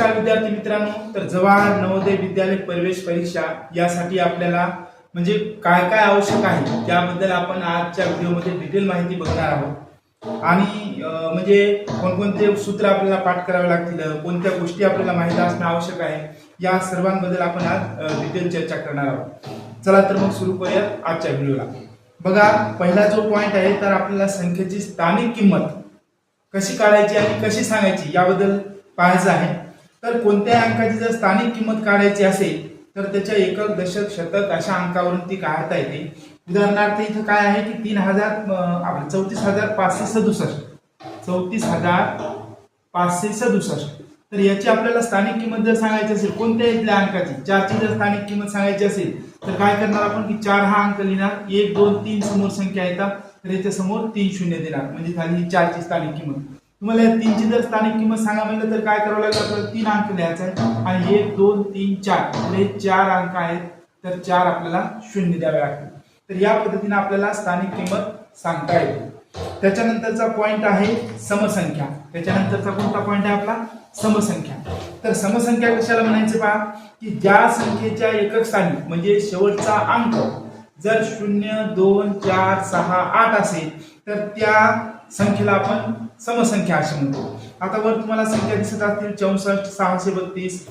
नमस्कार विद्यार्थी मित्रांनो. तर जवाहर नवोदय विद्यालय प्रवेश परीक्षा यासाठी आपल्याला म्हणजे काय काय आवश्यक आहे त्याबद्दल आपण आजच्या व्हिडिओमध्ये डिटेल माहिती बघणार आहोत. आणि म्हणजे कोणकोणते सूत्र आपल्याला पाठ करावे लागतील कोणत्या गोष्टी आपल्याला माहिती असणं आवश्यक आहे या सर्वांबद्दल आपण आज डिटेल चर्चा करणार आहोत. चला तर मग सुरू करूया आजच्या व्हिडिओला. बघा पहिला जो पॉईंट आहे तर आपल्याला संख्येची स्थानिक किंमत कशी काढायची आणि कशी सांगायची याबद्दल पाहायचं आहे. तर कोणत्याही अंकाची जर स्थानिक किंमत काढायची असेल तर त्याच्या एकक दशक शतक अशा अंकावरून ती काढता येते. उदाहरणार्थ इथं काय आहे की तीन हजार आपलं चौतीस हजार पाचशे सदुसष्ट. चौतीस हजार पाचशे सदुसष्ट. तर याची आपल्याला स्थानिक किंमत जर सांगायची असेल कोणत्या इथल्या अंकाची? चारची जर स्थानिक किंमत सांगायची असेल तर काय करणार आपण की चार हा अंक लिहिणार एक दोन तीन समोर संख्या येतात तर याच्या समोर तीन शून्य देणार. म्हणजे झाली ही चारची स्थानिक किंमत. तुम्हाला या तीनची जर स्थानिक किंमत सांगा म्हणलं तर काय करावं लागेल? आपल्याला तीन अंक लिहायचा आहे आणि एक दोन तीन चार. म्हणजे हे चार अंक आहेत. तर चार आपल्याला शून्य द्यावे लागतील. तर या पद्धतीने आपल्याला स्थानिक किंमत सांगता येते त्याच्यानंतरचा पॉइंट आहे समसंख्या. त्याच्यानंतरचा कोणता पॉइंट आहे आपला? समसंख्या. तर समसंख्या कशाला म्हणायचं पहा? की ज्या संख्येच्या एकक स्थानी म्हणजे शेवटचा अंक जर शून्य दोन चार सहा आठ असेल तर त्या संख्येला आपण समसंख्या असे म्हणतो. आता वर तुम्हाला संख्या दिसत असतील चौसष्ट सहाशे बत्तीस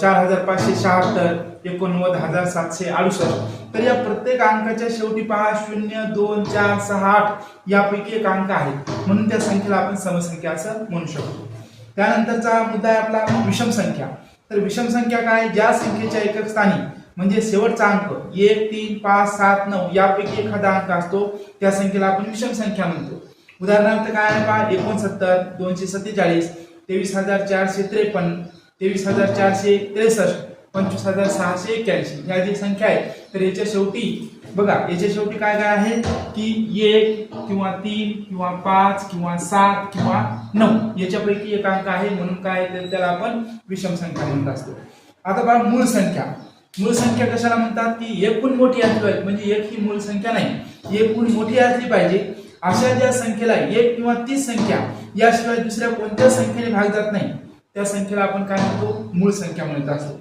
चार हजार पाचशे शहात्तर एकोणनव्वद हजार सातशे अडुसष्ट. तर या प्रत्येक अंकाच्या शेवटी पहा शून्य दोन चार सहा आठ यापैकी एक अंक आहे म्हणून त्या संख्येला आपण समसंख्या असं म्हणू शकतो. त्यानंतरचा मुद्दा आहे आपला विषम संख्या. तर विषम संख्या काय? ज्या संख्येच्या एकक स्थानी म्हणजे शेवटचा अंक एक तीन पाच सात नऊ यापैकी एखादा अंक असतो. त्या संख्येला आपण विषम संख्या म्हणतो. उदाहरणार्थ काय आहे पहा एकोणसत्तर दोनशे सत्तेचाळीस तेवीस हजार चारशे त्रेपन्न तेवीस हजार चारशे त्रेसष्ट पंचवीस हजार सहाशे एक्क्याऐंशी. ह्या जी संख्या आहे तर याच्या शेवटी बघा याच्या शेवटी काय काय आहे? की एक किंवा तीन किंवा पाच किंवा सात किंवा नऊ. याच्यापैकी एक अंक आहे. म्हणून काय तर त्याला आपण विषम संख्या म्हणत असतो. आता बघा मूळ संख्या. मूळ संख्या कशाला म्हणतात? की एकूण मोठी असली पाहिजे म्हणजे एक ही मूळ संख्या नाही. एकूण मोठी असली पाहिजे. अशा ज्या संख्येला एक किंवा तीस संख्या याशिवाय दुसऱ्या कोणत्या संख्येने भाग जात नाही त्या संख्येला आपण काय म्हणतो? मूळ संख्या म्हणत असतो.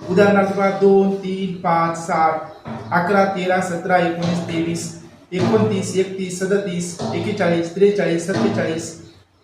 उदाहरणार्थ बघा दोन तीन पाच सात अकरा तेरा सतरा एकोणीस तेवीस एकोणतीस एकतीस सदतीस एकेचाळीस त्रेचाळीस सत्तेचाळीस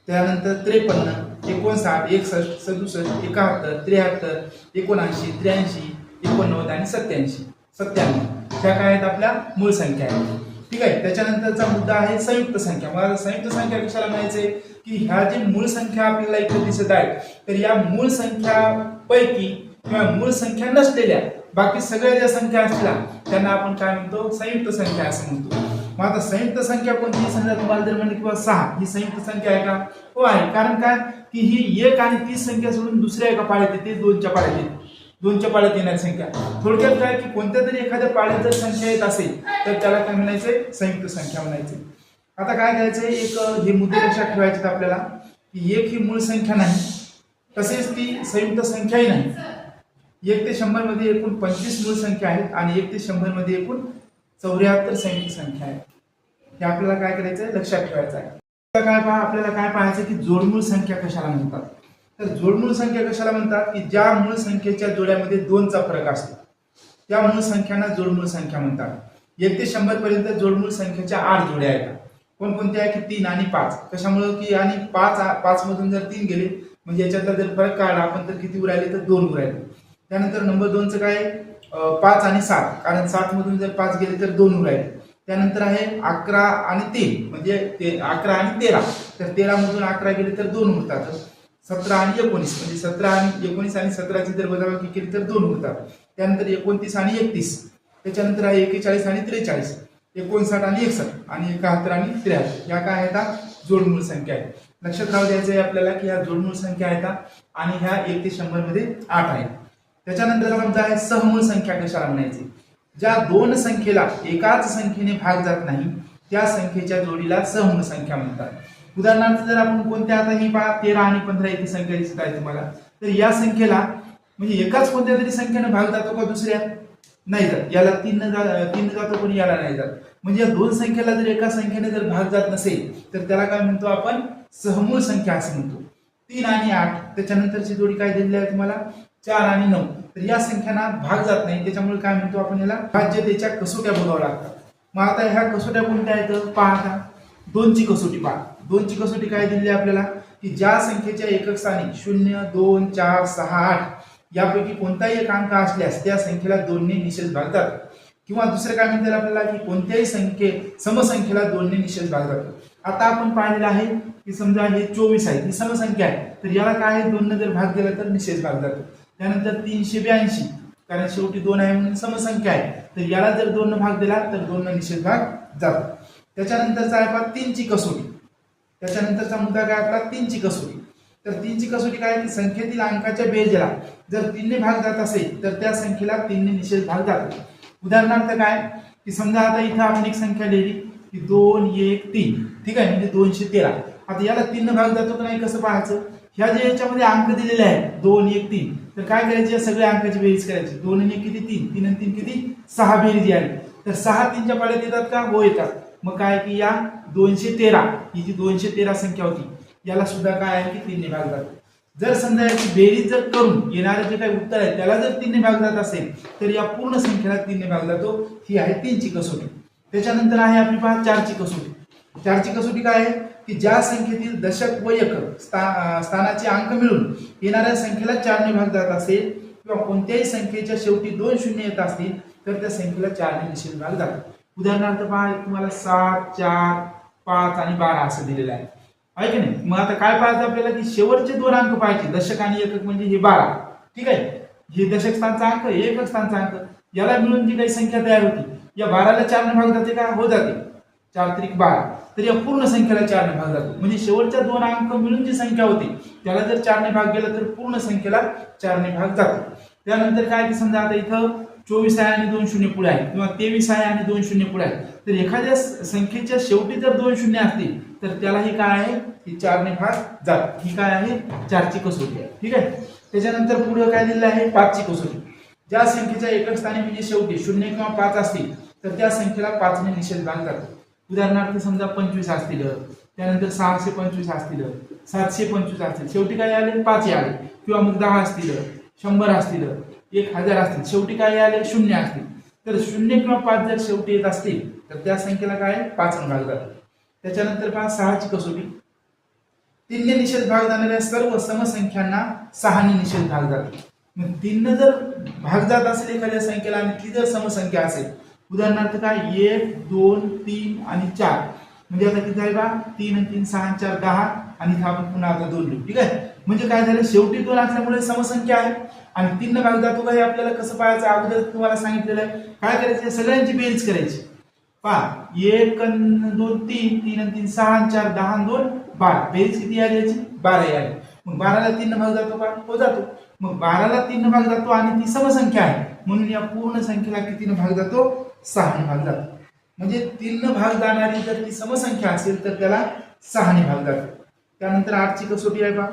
त्यानंतर त्रेपन्न एकोणसाठ एकसष्ट सदुसष्ट एकाहत्तर त्र्याहत्तर एकोणऐंशी त्र्याऐंशी एकोणनव्वद आणि सत्याऐंशी सत्त्याण्णव. ह्या काय आहेत आपल्या मूळ संख्या आहेत. ठीक आहे त्याच्यानंतरचा मुद्दा आहे संयुक्त संख्या. मला संयुक्त संख्या कशाला म्हणायचे की ह्या जी मूळ संख्या आपल्याला इथे दिसत आहे तर या मूळ संख्यापैकी किंवा मूळ संख्या नसलेल्या बाकी सगळ्या ज्या संख्या असल्या त्यांना आपण काय म्हणतो? संयुक्त संख्या असं म्हणतो. मग आता संयुक्त संख्या कोणती? समजा तुम्हाला जर म्हणले किंवा सहा ही संयुक्त संख्या आहे का? हो आहे. कारण काय? की ही एक आणि तीस संख्या सोडून दुसऱ्या एका पाळ्यात येते दोनच्या पाळ्यात येते. दोनच्या पाळ्यात येणारी संख्या. थोडक्यात काय की कोणत्या तरी एखाद्या पाळ्यात जर संख्या येत असेल तर त्याला काय म्हणायचे संयुक्त संख्या म्हणायचे आता काय करायचं एक हे मुद्दे लक्षात ठेवायचे आहेत आपल्याला की एक ही मूळ संख्या नाही तसेच ती संयुक्त संख्याही नाही. एक ते शंभरमध्ये एकूण पंचवीस मूळ संख्या आहेत आणि एक ते शंभरमध्ये एकूण चौऱ्याहत्तर संयुक्त संख्या आहेत. हे आपल्याला काय करायचं आहे लक्षात ठेवायचं आहे. आता काय पहा आपल्याला काय पाहायचं की जोडमूळ संख्या कशाला म्हणतात? तर जोडमूळ संख्या कशाला म्हणतात? की ज्या मूळ संख्येच्या जोड्यामध्ये दोनचा फरक असतो. त्या मूळ संख्यांना जोडमूळ संख्या म्हणतात. एक ते शंभर पर्यंत जोडमूळ संख्येच्या आठ जोड्या आहेत. कोणकोणत्या आहे की तीन आणि पाच. कशामुळं? की आणि पाच पाच मधून जर तीन गेले म्हणजे याच्यातला जर फरक काढला आपण तर किती उरायले? तर दोन उरायले. त्यानंतर नंबर दोनचं काय पाच आणि सात. कारण सात मधून जर पाच गेले तर दोन उरायले. त्यानंतर आहे अकरा आणि तीन. म्हणजे ते अकरा आणि तेरा. तर तेरा मधून अकरा गेले तर दोन उरतात. सतरा आणि एकोणीस. म्हणजे सतरा आणि एकोणीस आणि सतराची जर वजाबाकी केली तर दोन होतात. त्यानंतर एकोणतीस आणि एकतीस. त्याच्यानंतर आहे एकेचाळीस आणि त्रेचाळीस. एकोणसाठ आणि एकसष्ट. आणि एकाहत्तर आणि त्र्याहत्तर या काय आहेत जोडमूळ संख्या आहेत. लक्षात राहू द्यायचं आहे आपल्याला की ह्या जोडमूळ संख्या आहेत आणि ह्या एक ते शंभरमध्ये आठ आहेत. त्याच्यानंतर समजा आहे सहमूळ संख्या कशाला म्हणायची? ज्या दोन संख्येला एकाच संख्येने भाग जात नाही त्या संख्येच्या जोडीला सहमूळ संख्या म्हणतात. उदाहरणार्थ जर आपण कोणत्या आता ही पहा तेरा आणि पंधरा इथे संख्या दिसत आहे तुम्हाला. तर या संख्येला म्हणजे एकाच कोणत्या तरी संख्येनं भाग जातो का दुसऱ्या? नाही जात. याला तीन तीन जातो पण याला नाही जात. म्हणजे या दोन संख्येला जर एका संख्येने जर भाग जात नसेल तर त्याला काय म्हणतो आपण? सहमूळ संख्या असं म्हणतो. तीन आणि आठ त्याच्यानंतरची जोडी काय दिलेली आहे तुम्हाला? चार आणि नऊ. तर या संख्यांना भाग जात नाही. त्याच्यामुळे काय म्हणतो आपण याला? भाज्यतेच्या कसोट्या बघावं लागतात. मग आता ह्या कसोट्या कोणत्या आहेत? पहा दोनची कसोटी पहा. दोनची कसोटी काय दिलेली आहे आपल्याला? की ज्या संख्येच्या एकक स्थानी शून्य दोन चार सहा आठ यापैकी कोणताही एक अंक असल्यास त्या संख्येला दोनने निषेध भागतात किंवा दुसरं काय म्हणतात आपल्याला? की कोणत्याही संख्ये समसंख्येला दोनने निषेध भागतात आता आपण पाहिलेलं आहे की समजा हे चोवीस आहे ही समसंख्या आहे. तर याला काय आहे? दोनने जर भाग दिला तर निषेध भाग जातो त्यानंतर तीनशे ब्याऐंशी कारण शेवटी दोन आहे म्हणून समसंख्या आहे. तर याला जर दोन भाग दिला तर दोन निषेध भाग जातो. त्याच्यानंतरचा आहे तीनची कसोटी. त्याच्यानंतरचा मुद्दा काय आपला? तीनची कसोटी. तर तीनची कसोटी काय? आहे की संख्येतील अंकाच्या बेजला जर तीनने भाग जात असेल तर त्या संख्येला तीनने निषेध भाग जातो उदाहरणार्थ काय? की समजा आता इथं आपण एक संख्या लिहिली की दोन एक तीन. ठीक आहे? म्हणजे दोनशे तेरा. आता याला तीन भाग जातो का नाही? कसं पाहायचं? ह्या जे याच्यामध्ये अंक दिलेले आहेत दोन एक तीन. तर काय करायचे? या सगळ्या अंकाची बेरीज करायची. दोन आणि एक किती? तीन. तीन आणि तीन किती? सहा बेरीज आली तर सहा तीनच्या पाड्यात येतात का? हो येतात. मग काय की या दोनशे तेरा ही जी दोनशे तेरा संख्या होती याला सुद्धा काय आहे की तीनने भाग जातो जर समजा याची बेरीज जर करून येणारे जे काही उत्तर आहे त्याला जर तीनने भाग जात असेल तर या पूर्ण संख्येला तीनने भाग जातो. ही आहे तीनची कसोटी. त्याच्यानंतर आहे आपली पहा चारची कसोटी. चारची कसोटी काय आहे? की ज्या संख्येतील दशक व एकक स्था स्थानाचे अंक मिळून येणाऱ्या संख्येला चारने भाग जात असेल किंवा कोणत्याही संख्येच्या शेवटी दोन शून्य येत असतील तर त्या संख्येला चारने निषेध भाग जातो उदाहरणार्थ पहा तुम्हाला सात चार पाच आणि बारा असं दिलेलं आहे. आहे की नाही? मग आता काय पाहायचं आपल्याला की शेवटचे दोन अंक पाहायचे. दशक आणि एकक म्हणजे हे बारा. ठीक आहे? हे दशक स्थानचा अंक एकक स्थानचा अंक. याला मिळून जी काही संख्या तयार होती या बाराला चारने भाग जाते का हो जाते? चार त्रिक बारा. तर या पूर्ण संख्येला चारने भाग जातो. म्हणजे शेवटच्या दोन अंक मिळून जी संख्या होती त्याला जर चारने भाग गेला तर पूर्ण संख्येला चारने भाग जातो. त्यानंतर काय की समजा आता इथं चोवीस आहे आणि दोन शून्य पुढे आहे. किंवा तेवीस आहे आणि दोन शून्य पुढे आहे. तर एखाद्या संख्येच्या शेवटी जर दोन शून्य असतील तर त्याला हे काय आहे? ही चारने भाग जात. ही काय आहे? चारची कसोटी आहे. ठीक आहे? त्याच्यानंतर पुढे काय दिलेलं आहे? पाचची कसोटी. ज्या संख्येच्या एकक स्थानी म्हणजे शेवटी शून्य किंवा पाच असतील तर त्या संख्येला पाचने निषेध भाग जातो उदाहरणार्थ समजा पंचवीस असतील त्यानंतर सहाशे पंचवीस असतील सातशे पंचवीस असतील. शेवटी काय आले? पाच आले. किंवा मग दहा असतील शंभर असतील एक हजार असतील. शेवटी काय आले? शून्य असतील. तर शून्य किंवा पाच जर शेवटी येत असतील तर त्या संख्येला काय? पाच भाग जातात. त्याच्यानंतर पहा सहाची कसोटी. तीनने निषेध भाग जाणाऱ्या सर्व समसंख्यांना सहाने निषेध भाग जातो मग तीननं जर भाग जात असेल एखाद्या संख्येला आणि ती जर समसंख्या असेल उदाहरणार्थ काय? एक दोन तीन आणि चार. म्हणजे आता किती आहे बा? तीन आणि तीन सहा चार दहा. आणि इथं आपण पुन्हा आता दोन लिहू. ठीक आहे? म्हणजे काय झालं? शेवटी दोन असल्यामुळे समसंख्या आहे. आणि तीन भाग का हे आपल्याला कसं पाहायचं? अगोदर तुम्हाला सांगितलेलं आहे. काय करायचं? सगळ्यांची बेरीज करायची. पहा एक दोन तीन तीन आणि तीन सहा चार दहा दोन बारा. बेरीज किती आली याची? बारा आली. मग बाराला तीन भाग जातो का? हो जातो. मग बाराला तीन भाग जातो आणि ती समसंख्या आहे. म्हणून या पूर्ण संख्येला कितीनं भाग जातो? सहाने भाग जातो. म्हणजे तीन भाग जाणारी जर ती समसंख्या असेल तर त्याला सहाने भाग जातो. त्यानंतर आठची कसोटी आहे पहा.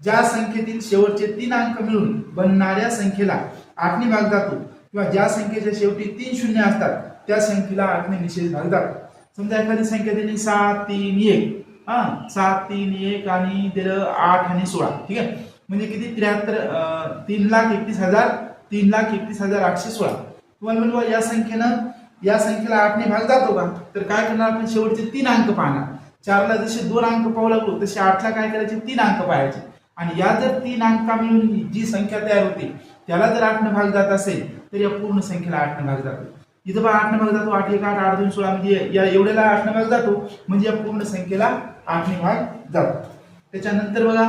ज्या संख्येतील शेवटचे तीन अंक मिळून बनणाऱ्या संख्येला आठने भाग जातो किंवा ज्या संख्येच्या शेवटी तीन शून्य असतात त्या संख्येला आठने निषेध भाग जातो समजा एखादी संख्या दिली सात तीन एक. हा सात तीन एक आणि दिलं आठ आणि सोळा. ठीक आहे? म्हणजे किती? त्र्याहत्तर तीन लाख एकतीस हजार तीन लाख एकतीस हजार आठशे सोळा. तुम्हाला म्हणलं या संख्येनं या संख्येला आठने भाग जातो हो का? तर काय करणार आपण? शेवटचे तीन अंक पाहणार. चारला जसे दोन अंक पाहू लागलो तसे आठला काय करायचे? तीन अंक पाहायचे. आणि या जर तीन अंका मिळून जी संख्या तयार होते त्याला जर आठने भाग जात असेल तर या पूर्ण संख्येला आठने भाग जातो. इथं पण आठने भाग जातो आठ एक आठ आठ दोन सोळा म्हणजे या एवढ्याला आठने भाग जातो म्हणजे या पूर्ण संख्येला आठने भाग जातो. त्याच्यानंतर बघा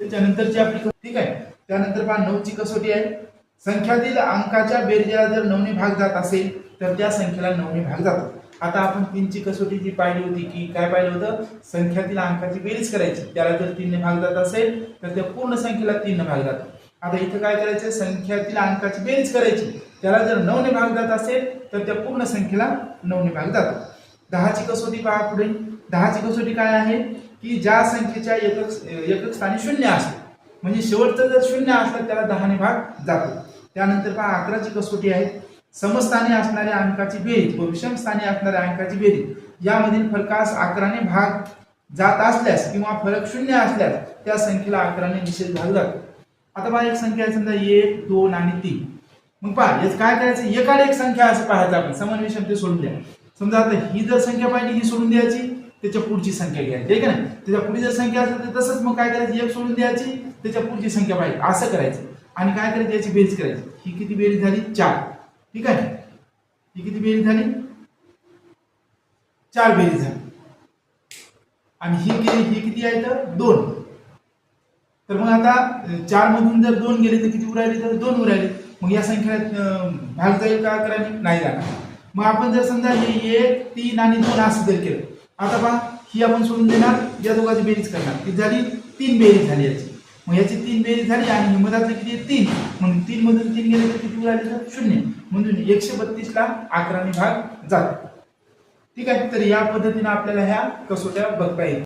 त्याच्यानंतरची आपली ठीक आहे? त्यानंतर पहा नऊची कसोटी आहे. संख्यातील अंकाच्या बेरजेला जर नवने भाग जात असेल तर त्या संख्येला नवने भाग जातो. आता आपण तीनची कसोटी जी पाहिली होती की काय पाहिलं होतं? संख्यातील अंकाची बेरीज करायची. त्याला जर तीनने भाग जात असेल तर त्या पूर्ण संख्येला तीनने भाग जातो. आता इथं काय करायचं संख्यातील अंकाची बेरीज करायची. त्याला जर नऊने भाग जात असेल तर त्या पूर्ण संख्येला नऊने भाग जातो. दहाची कसोटी पहा पुढे. दहाची कसोटी काय आहे? की ज्या संख्येच्या एकक एकक स्थानी शून्य असते. म्हणजे शेवटचं जर शून्य असलं त्याला दहाने भाग जातो. त्यानंतर पहा अकराची कसोटी आहे. समस्थानी असणाऱ्या अंकाची बेरीज व विषम स्थानी असणाऱ्या अंकाची बेरीज यामधील फरकास अकराने भाग जात असल्यास किंवा फरक शून्य असल्यास त्या संख्येला अकराने निषेध घालू जातो आता पहा एक संख्या आहे समजा एक दोन आणि तीन. मग पहा याच काय करायचं? एकाड एक संख्या असं पाहायचं आपण. समान विषम ते सोडून द्या. समजा आता ही जर संख्या पाहिजे ही सोडून द्यायची त्याच्या पुढची संख्या घ्यायची आहे का नाही त्याच्या पुढे जर संख्या असेल तर तसंच मग काय करायचं? एक सोडून द्यायची त्याच्या पुढची संख्या पाहिजे असं करायचं. आणि काय करायचं? याची बेरीज करायची. ही किती बेरीज झाली? चार. ठीक आहे? ही किती बेरीज झाली? चार बेरीज झाली. आणि ही किती ही किती आहे तर? दोन. तर मग आता चार मधून जर दोन गेले तर किती उरायले? तर दोन उरायले. मग या संख्येला भाग जाईल का करायला? नाही जाणार. मग आपण जर समजा हे एक तीन आणि दोन असं जर केलं. आता पहा ही आपण सोडून देणार या दोघांची बेरीज करणार. ती झाली तीन बेरीज झाली याची. मग याची तीन बेरीज झाली आणि ही किती? तीन. मग तीन मधून तीन गेले तर किती उरायले तर शून्य. म्हणून एकशे बत्तीसला अकराने भाग जातो. ठीक आहे? तर या पद्धतीने आपल्याला ह्या कसोट्या बघता येईल